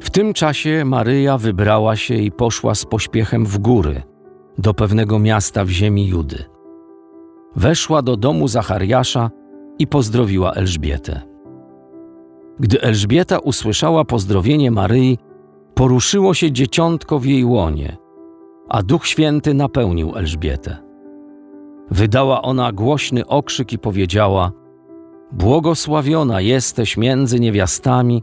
W tym czasie Maryja wybrała się i poszła z pośpiechem w góry, do pewnego miasta w ziemi Judy. Weszła do domu Zachariasza i pozdrowiła Elżbietę. Gdy Elżbieta usłyszała pozdrowienie Maryi, poruszyło się dzieciątko w jej łonie, a Duch Święty napełnił Elżbietę. Wydała ona głośny okrzyk i powiedziała: Błogosławiona jesteś między niewiastami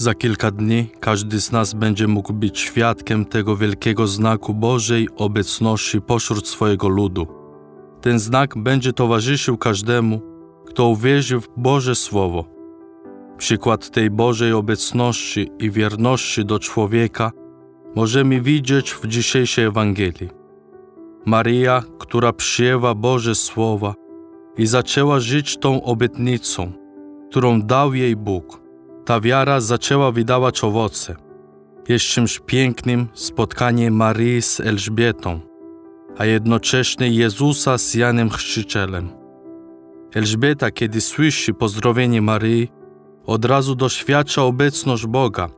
Za kilka dni każdy z nas będzie mógł być świadkiem tego wielkiego znaku Bożej obecności pośród swojego ludu. Ten znak będzie towarzyszył każdemu, kto uwierzy w Boże Słowo. Przykład tej Bożej obecności i wierności do człowieka możemy widzieć w dzisiejszej Ewangelii. Maria, która przyjęła Boże Słowa i zaczęła żyć tą obietnicą, którą dał jej Bóg ta wiara zaczęła wydawać owoce. Jest czymś pięknym spotkanie Maryi z Elżbietą, a jednocześnie Jezusa z Janem Chrzcicielem. Elżbieta, kiedy słyszy pozdrowienie Maryi, od razu doświadcza obecność Boga,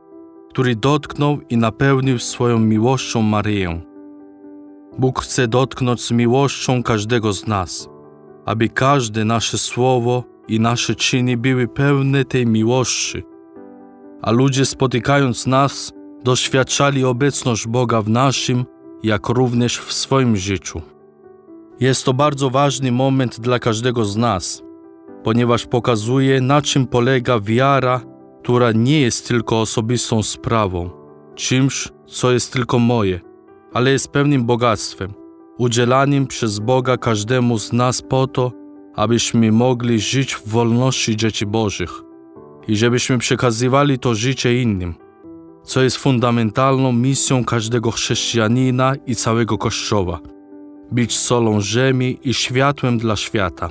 który dotknął i napełnił swoją miłością Maryję. Bóg chce dotknąć z miłością każdego z nas, aby każde nasze słowo i nasze czyny były pełne tej miłości, a ludzie spotykając nas, doświadczali obecność Boga w naszym, jak również w swoim życiu. Jest to bardzo ważny moment dla każdego z nas, ponieważ pokazuje, na czym polega wiara, która nie jest tylko osobistą sprawą, czymś, co jest tylko moje, ale jest pewnym bogactwem, udzielanym przez Boga każdemu z nas po to, abyśmy mogli żyć w wolności dzieci Bożych i żebyśmy przekazywali to życie innym, co jest fundamentalną misją każdego chrześcijanina i całego Kościoła być solą ziemi i światłem dla świata.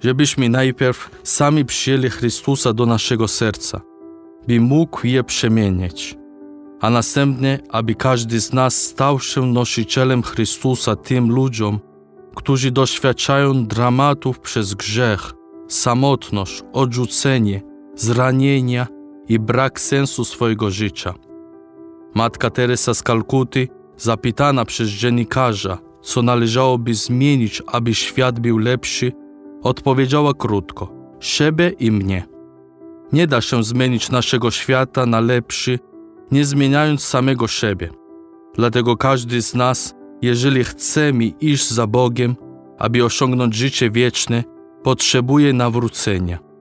Żebyśmy najpierw sami przyjęli Chrystusa do naszego serca, by mógł je przemieniać, a następnie, aby każdy z nas stał się nosicielem Chrystusa tym ludziom, którzy doświadczają dramatów przez grzech, samotność, odrzucenie, zranienia i brak sensu swojego życia. Matka Teresa z Kalkuty, zapytana przez dziennikarza, co należałoby zmienić, aby świat był lepszy, odpowiedziała krótko: siebie i mnie. Nie da się zmienić naszego świata na lepszy, nie zmieniając samego siebie. Dlatego każdy z nas, jeżeli chcemy iść za Bogiem, aby osiągnąć życie wieczne, potrzebuje nawrócenia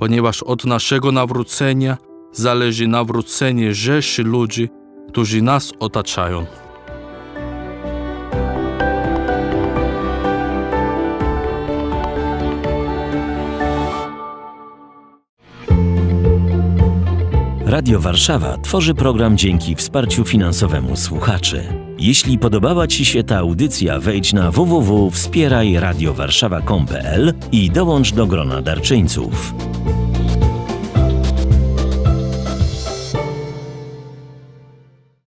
ponieważ od naszego nawrócenia zależy nawrócenie rzeszy ludzi, którzy nas otaczają. Radio Warszawa tworzy program dzięki wsparciu finansowemu słuchaczy. Jeśli podobała Ci się ta audycja, wejdź na www.wspierajradiowarszawa.com.pl i dołącz do grona darczyńców.